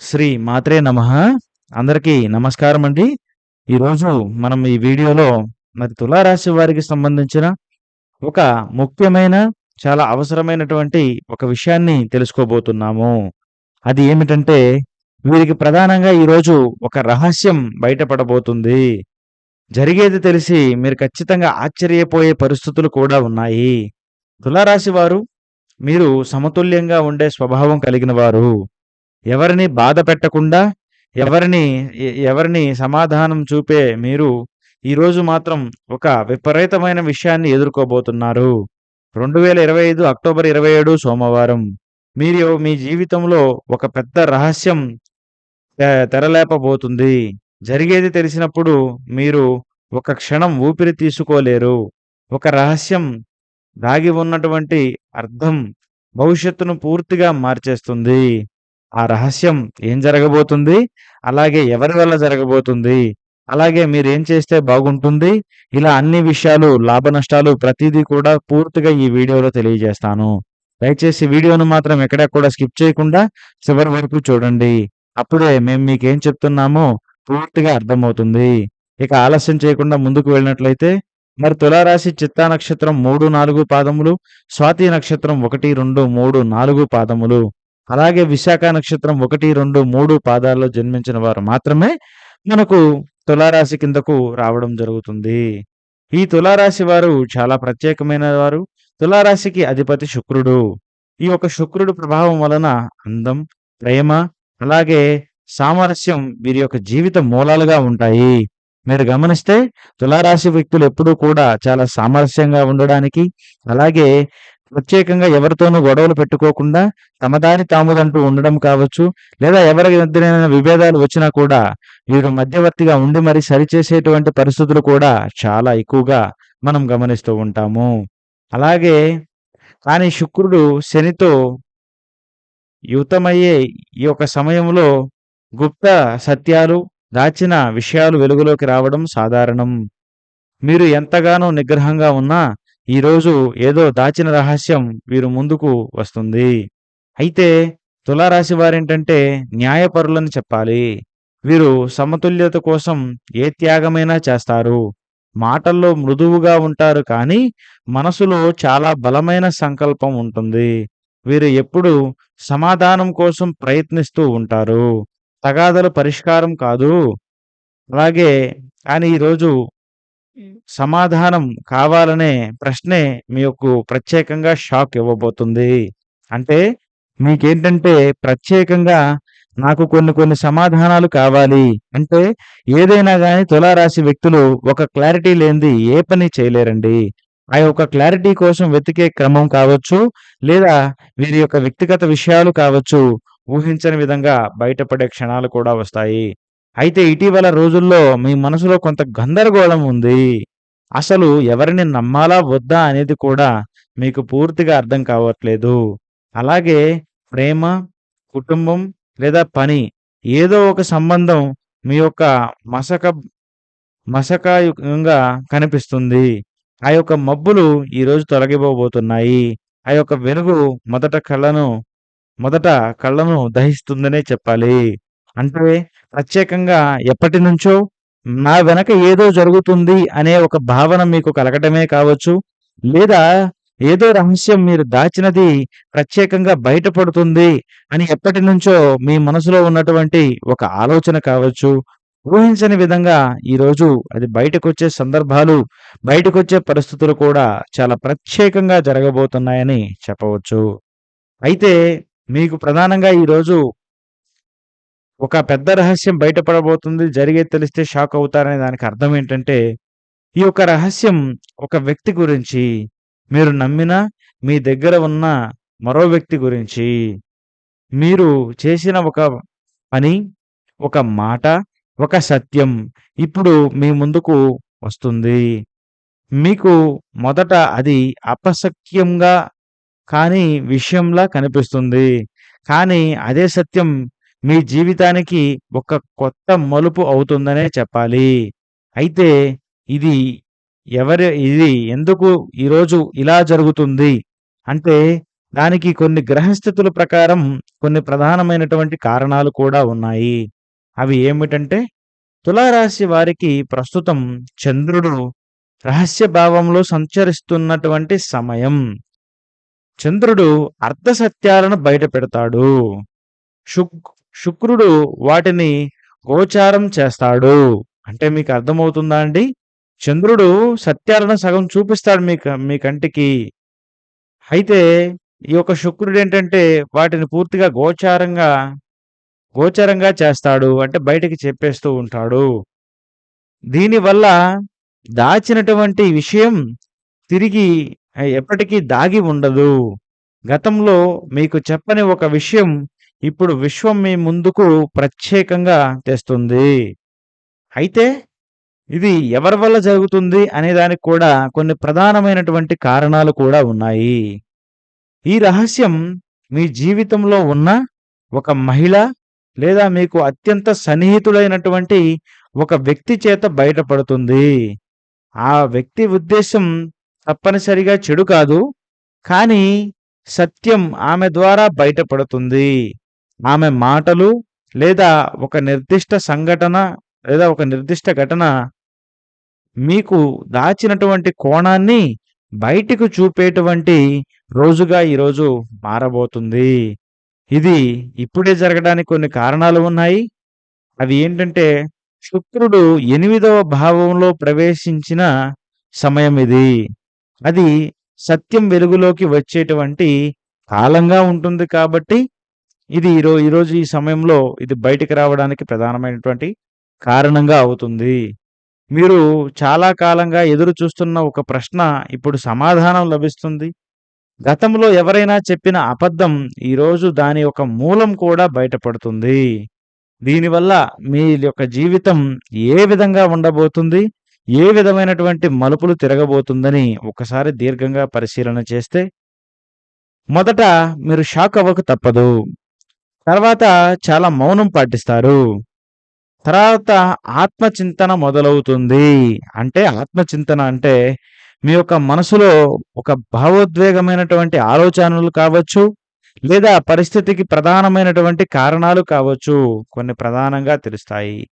శ్రీ మాత్రే నమః. అందరికీ నమస్కారం అండి ఈరోజు మనం ఈ వీడియోలో మరి తులారాశి వారికి సంబంధించిన ఒక ముఖ్యమైన చాలా అవసరమైనటువంటి ఒక విషయాన్ని తెలుసుకోబోతున్నాము. అది ఏమిటంటే వీరికి ప్రధానంగా ఈరోజు ఒక రహస్యం బయటపడబోతుంది. జరిగేది తెలిసి మీరు ఖచ్చితంగా ఆశ్చర్యపోయే పరిస్థితులు కూడా ఉన్నాయి. తులారాశి వారు మీరు సమతుల్యంగా ఉండే స్వభావం కలిగిన వారు. ఎవరిని బాధ పెట్టకుండా ఎవరిని ఎవరిని సమాధానం చూపే మీరు ఈరోజు మాత్రం ఒక విపరీతమైన విషయాన్ని ఎదుర్కోబోతున్నారు. రెండు వేల ఇరవై ఐదు అక్టోబర్ ఇరవై ఏడు సోమవారం. మీరు మీ జీవితంలో ఒక పెద్ద రహస్యం తెరలేపబోతుంది. జరిగేది తెలిసినప్పుడు మీరు ఒక క్షణం ఊపిరి తీసుకోలేరు. ఒక రహస్యం దాగి ఉన్నటువంటి అర్థం భవిష్యత్తును పూర్తిగా మార్చేస్తుంది. ఆ రహస్యం ఏం జరగబోతుంది? అలాగే ఎవరి వల్ల జరగబోతుంది? అలాగే మీరు ఏం చేస్తే బాగుంటుంది? ఇలా అన్ని విషయాలు లాభ నష్టాలు ప్రతిదీ కూడా పూర్తిగా ఈ వీడియోలో తెలియజేస్తాను. దయచేసి వీడియోను మాత్రం ఎక్కడా కూడా స్కిప్ చేయకుండా చివరి వరకు చూడండి. అప్పుడే మేము మీకు ఏం చెప్తున్నామో పూర్తిగా అర్థమవుతుంది. ఇక ఆలస్యం చేయకుండా ముందుకు వెళ్ళినట్లయితే మరి తులారాశి చిత్తా నక్షత్రం మూడు నాలుగు పాదములు స్వాతి నక్షత్రం ఒకటి రెండు మూడు నాలుగు పాదములు. అలాగే విశాఖ నక్షత్రం ఒకటి రెండు మూడు పాదాల్లో జన్మించిన వారు మాత్రమే మనకు తులారాశి కిందకు రావడం జరుగుతుంది. ఈ తులారాశి వారు చాలా ప్రత్యేకమైన వారు. తులారాశికి అధిపతి శుక్రుడు. ఈ యొక్క శుక్రుడు ప్రభావం వలన అందం ప్రేమ అలాగే సామరస్యం వీరి యొక్క జీవిత మూలాలుగా ఉంటాయి. మీరు గమనిస్తే తులారాశి వ్యక్తులు ఎప్పుడూ కూడా చాలా సామరస్యంగా ఉండడానికి అలాగే ప్రత్యేకంగా ఎవరితోనూ గొడవలు పెట్టుకోకుండా తమదాని తాముదంటూ ఉండడం కావచ్చు లేదా ఎవరి మధ్యనైనా విభేదాలు వచ్చినా కూడా వీరు మధ్యవర్తిగా ఉండి మరి సరిచేసేటువంటి పరిస్థితులు కూడా చాలా ఎక్కువగా మనం గమనిస్తూ ఉంటాము. అలాగే కానీ శుక్రుడు శనితో యుతమయ్యే ఈ యొక్క సమయంలో గుప్త సత్యాలు దాచిన విషయాలు వెలుగులోకి రావడం సాధారణం. మీరు ఎంతగానో నిగ్రహంగా ఉన్నా ఈరోజు ఏదో దాచిన రహస్యం వీరు ముందుకు వస్తుంది. అయితే తులారాశి వారేంటంటే న్యాయపరులని చెప్పాలి. వీరు సమతుల్యత కోసం ఏ త్యాగమైనా చేస్తారు. మాటల్లో మృదువుగా ఉంటారు కానీ మనసులో చాలా బలమైన సంకల్పం ఉంటుంది. వీరు ఎప్పుడు సమాధానం కోసం ప్రయత్నిస్తూ ఉంటారు. తగాదలు పరిష్కారం కాదు. అలాగే కానీ ఈరోజు సమాధానం కావాలనే ప్రశ్నే మీకు ప్రత్యేకంగా షాక్ ఇవ్వబోతుంది. అంటే మీకేంటంటే ప్రత్యేకంగా నాకు కొన్ని కొన్ని సమాధానాలు కావాలి. అంటే ఏదైనా కానీ తులారాశి వ్యక్తులు ఒక క్లారిటీ లేనిది ఏ పని చేయలేరండి. ఆ యొక్క క్లారిటీ కోసం వెతికే క్రమం కావచ్చు లేదా వీరి యొక్క వ్యక్తిగత విషయాలు కావచ్చు ఊహించని విధంగా బయటపడే క్షణాలు కూడా వస్తాయి. అయితే ఇటీవల రోజుల్లో మీ మనసులో కొంత గందరగోళం ఉంది. అసలు ఎవరిని నమ్మాలా వద్దా అనేది కూడా మీకు పూర్తిగా అర్థం కావట్లేదు. అలాగే ప్రేమ కుటుంబం లేదా పని ఏదో ఒక సంబంధం మీ యొక్క మసక మసకాయుగంగా కనిపిస్తుంది. ఆ యొక్క మబ్బులు ఈరోజు తొలగిపోబోతున్నాయి. ఆ యొక్క వెలుగు మొదట కళ్ళను మొదట కళ్ళను దహిస్తుందనే చెప్పాలి. అంటే ప్రత్యేకంగా ఎప్పటి నుంచో నా వెనక ఏదో జరుగుతుంది అనే ఒక భావన మీకు కలగటమే కావచ్చు లేదా ఏదో రహస్యం మీరు దాచినది ప్రత్యేకంగా బయటపడుతుంది అని ఎప్పటి నుంచో మీ మనసులో ఉన్నటువంటి ఒక ఆలోచన కావచ్చు ఊహించని విధంగా ఈరోజు అది బయటకొచ్చే సందర్భాలు బయటకొచ్చే పరిస్థితులు కూడా చాలా ప్రత్యేకంగా జరగబోతున్నాయని చెప్పవచ్చు. అయితే మీకు ప్రధానంగా ఈరోజు ఒక పెద్ద రహస్యం బయటపడబోతుంది జరిగేది తెలిస్తే షాక్ అవుతారనే దానికి అర్థం ఏంటంటే ఈ యొక్క రహస్యం ఒక వ్యక్తి గురించి మీరు నమ్మిన మీ దగ్గర ఉన్న మరో వ్యక్తి గురించి మీరు చేసిన ఒక పని ఒక మాట ఒక సత్యం ఇప్పుడు మీ ముందుకు వస్తుంది. మీకు మొదట అది అపసఖ్యంగా కానీ విషయంలా కనిపిస్తుంది. కానీ అదే సత్యం మీ జీవితానికి ఒక కొత్త మలుపు అవుతుందనే చెప్పాలి అయితే ఇది ఎవరి ఇది ఎందుకు ఈరోజు ఇలా జరుగుతుంది అంటే దానికి కొన్ని గ్రహస్థితుల ప్రకారం కొన్ని ప్రధానమైనటువంటి కారణాలు కూడా ఉన్నాయి. అవి ఏమిటంటే తులారాశి వారికి ప్రస్తుతం చంద్రుడు రహస్య భావంలో సంచరిస్తున్నటువంటి సమయం. చంద్రుడు అర్ధ సత్యాలను బయటపెడతాడు. శుక్ శుక్రుడు వాటిని గోచారం చేస్తాడు. అంటే మీకు అర్థమవుతుందా అండి? చంద్రుడు సత్యాలను సగం చూపిస్తాడు మీ క మీ కంటికి. అయితే ఈ యొక్క శుక్రుడు ఏంటంటే వాటిని పూర్తిగా గోచారంగా గోచరంగా చేస్తాడు. అంటే బయటికి చెప్పేస్తూ ఉంటాడు. దీనివల్ల దాచినటువంటి విషయం తిరిగి ఎప్పటికీ దాగి ఉండదు. గతంలో మీకు చెప్పని ఒక విషయం ఇప్పుడు విశ్వం మీ ముందుకు ప్రత్యేకంగా తెస్తుంది. అయితే ఇది ఎవరి వల్ల జరుగుతుంది అనే దానికి కూడా కొన్ని ప్రధానమైనటువంటి కారణాలు కూడా ఉన్నాయి. ఈ రహస్యం మీ జీవితంలో ఉన్న ఒక మహిళ లేదా మీకు అత్యంత సన్నిహితుడైనటువంటి ఒక వ్యక్తి చేత బయటపడుతుంది. ఆ వ్యక్తి ఉద్దేశం తప్పనిసరిగా చెడు కాదు. కానీ సత్యం ఆమె ద్వారా బయటపడుతుంది. ఆమె మాటలు లేదా ఒక నిర్దిష్ట సంఘటన లేదా ఒక నిర్దిష్ట ఘటన మీకు దాచినటువంటి కోణాన్ని బయటికి చూపేటువంటి రోజుగా ఈరోజు మారబోతుంది. ఇది ఇప్పుడే జరగడానికి కొన్ని కారణాలు ఉన్నాయి. అవి ఏంటంటే శుక్రుడు ఎనిమిదవ భావంలో ప్రవేశించిన సమయం ఇది. అది సత్యం వెలుగులోకి వచ్చేటువంటి కాలంగా ఉంటుంది కాబట్టి ఇది ఈరో ఈరోజు ఈ సమయంలో ఇది బయటికి రావడానికి ప్రధానమైనటువంటి కారణంగా అవుతుంది. మీరు చాలా కాలంగా ఎదురు చూస్తున్న ఒక ప్రశ్న ఇప్పుడు సమాధానం లభిస్తుంది. గతంలో ఎవరైనా చెప్పిన అబద్ధం ఈరోజు దాని యొక్క మూలం కూడా బయటపడుతుంది. దీనివల్ల మీ యొక్క జీవితం ఏ విధంగా ఉండబోతుంది? ఏ విధమైనటువంటి మలుపులు తిరగబోతుందని ఒకసారి దీర్ఘంగా పరిశీలన చేస్తే మొదట మీరు షాక్ అవ్వక తప్పదు. తర్వాత చాలా మౌనం పాటిస్తారు. తర్వాత ఆత్మచింతన మొదలవుతుంది. అంటే ఆత్మచింతన అంటే మీ యొక్క మనసులో ఒక భావోద్వేగమైనటువంటి ఆలోచనలు కావచ్చు, లేదా పరిస్థితికి ప్రధానమైనటువంటి కారణాలు కావచ్చు. కొన్ని ప్రధానంగా తెలుస్తాయి.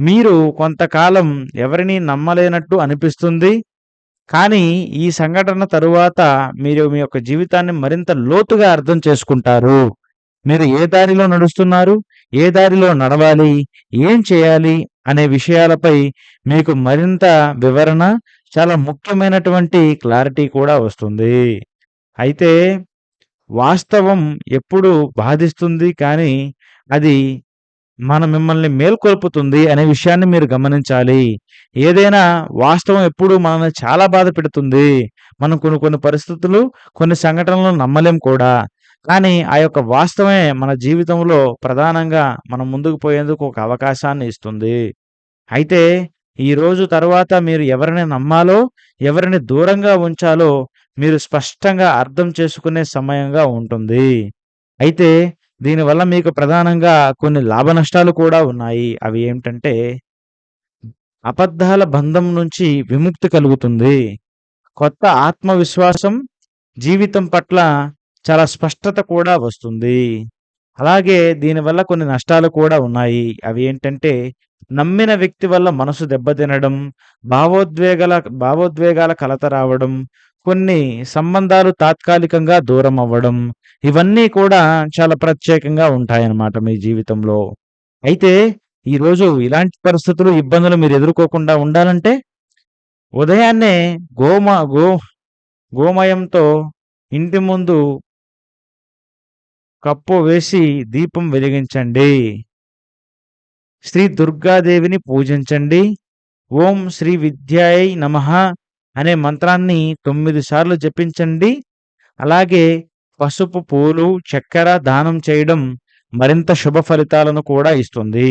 మీరు కొంతకాలం ఎవరిని నమ్మలేనట్టు అనిపిస్తుంది. కానీ ఈ సంఘటన తరువాత మీరు మీ యొక్క జీవితాన్ని మరింత లోతుగా అర్థం చేసుకుంటారు. మీరు ఏ దారిలో నడుస్తున్నారు? ఏ దారిలో నడవాలి? ఏం చేయాలి? అనే విషయాలపై మీకు మరింత వివరణ, చాలా ముఖ్యమైనటువంటి క్లారిటీ కూడా వస్తుంది. అయితే వాస్తవం ఎప్పుడు బాధిస్తుంది కానీ అది మన మిమ్మల్ని మేల్కొల్పుతుంది అనే విషయాన్ని మీరు గమనించాలి. ఏదైనా వాస్తవం ఎప్పుడు మనల్ని చాలా బాధ పెడుతుంది. మనం కొన్ని కొన్ని పరిస్థితులు, కొన్ని సంఘటనలు నమ్మలేం కూడా. కానీ ఆ యొక్క వాస్తవమే మన జీవితంలో ప్రధానంగా మనం ముందుకు పోయేందుకు ఒక అవకాశాన్ని ఇస్తుంది. అయితే ఈరోజు తర్వాత మీరు ఎవరిని నమ్మాలో, ఎవరిని దూరంగా ఉంచాలో మీరు స్పష్టంగా అర్థం చేసుకునే సమయంగా ఉంటుంది. అయితే దీనివల్ల మీకు ప్రధానంగా కొన్ని లాభ నష్టాలు కూడా ఉన్నాయి. అవి ఏమిటంటే అబద్ధాల బంధం నుంచి విముక్తి కలుగుతుంది. కొత్త ఆత్మవిశ్వాసం, జీవితం పట్ల చాలా స్పష్టత కూడా వస్తుంది. అలాగే దీనివల్ల కొన్ని నష్టాలు కూడా ఉన్నాయి. అవి ఏంటంటే నమ్మిన వ్యక్తి వల్ల మనసు దెబ్బతినడం, భావోద్వేగాల భావోద్వేగాల కలత రావడం, కొన్ని సంబంధాలు తాత్కాలికంగా దూరం అవ్వడం, ఇవన్నీ కూడా చాలా ప్రత్యేకంగా ఉంటాయన్నమాట మీ జీవితంలో. అయితే ఈరోజు ఇలాంటి పరిస్థితులు, ఇబ్బందులు మీరు ఎదుర్కోకుండా ఉండాలంటే ఉదయాన్నే గోమ గో గోమయంతో ఇంటి ముందు కప్పు వేసి దీపం వెలిగించండి. శ్రీ దుర్గాదేవిని పూజించండి. ఓం శ్రీ విద్యాయ నమః అనే మంత్రాన్ని తొమ్మిది సార్లు జపించండి. అలాగే పసుపు, పూలు, చక్కెర దానం చేయడం మరింత శుభ ఫలితాలను కూడా ఇస్తుంది.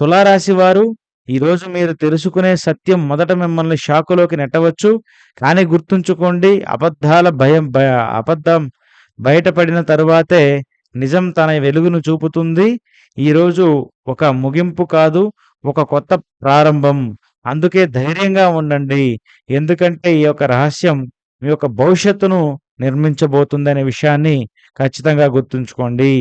తులారాశి వారు ఈరోజు మీరు తెలుసుకునే సత్యం మొదట మిమ్మల్ని షాకులోకి నెట్టవచ్చు. కానీ గుర్తుంచుకోండి అబద్ధాల భయం అబద్ధం బయటపడిన తరువాతే నిజం తన వెలుగును చూపుతుంది. ఈరోజు ఒక ముగింపు కాదు, ఒక కొత్త ప్రారంభం. అందుకే ధైర్యంగా ఉండండి. ఎందుకంటే ఈ యొక్క రహస్యం మీ యొక్క భవిష్యత్తును నిర్మించబోతుందనే విషయాన్ని ఖచ్చితంగా గుర్తుంచుకోండి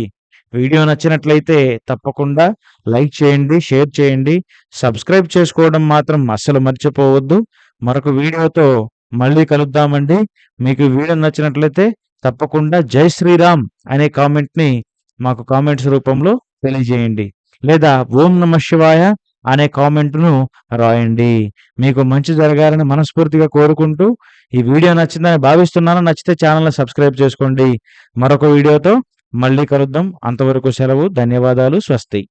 వీడియో నచ్చినట్లయితే తప్పకుండా లైక్ చేయండి షేర్ చేయండి సబ్స్క్రైబ్ చేసుకోవడం మాత్రం అస్సలు మర్చిపోవద్దు మరొక వీడియోతో మళ్ళీ కలుద్దామండి మీకు వీడియో నచ్చినట్లయితే తప్పకుండా జై శ్రీరామ్ అనే కామెంట్ని మాకు కామెంట్స్ రూపంలో తెలియజేయండి. లేదా ఓం నమ శివాయ అనే కామెంట్ను రాయండి. మీకు మంచి జరగాలని మనస్ఫూర్తిగా కోరుకుంటూ ఈ వీడియో నచ్చిందని భావిస్తున్నాను. నచ్చితే ఛానల్ని సబ్స్క్రైబ్ చేసుకోండి. మరొక వీడియోతో మళ్ళీ కలుద్దాం. అంతవరకు సెలవు ధన్యవాదాలు స్వస్తి.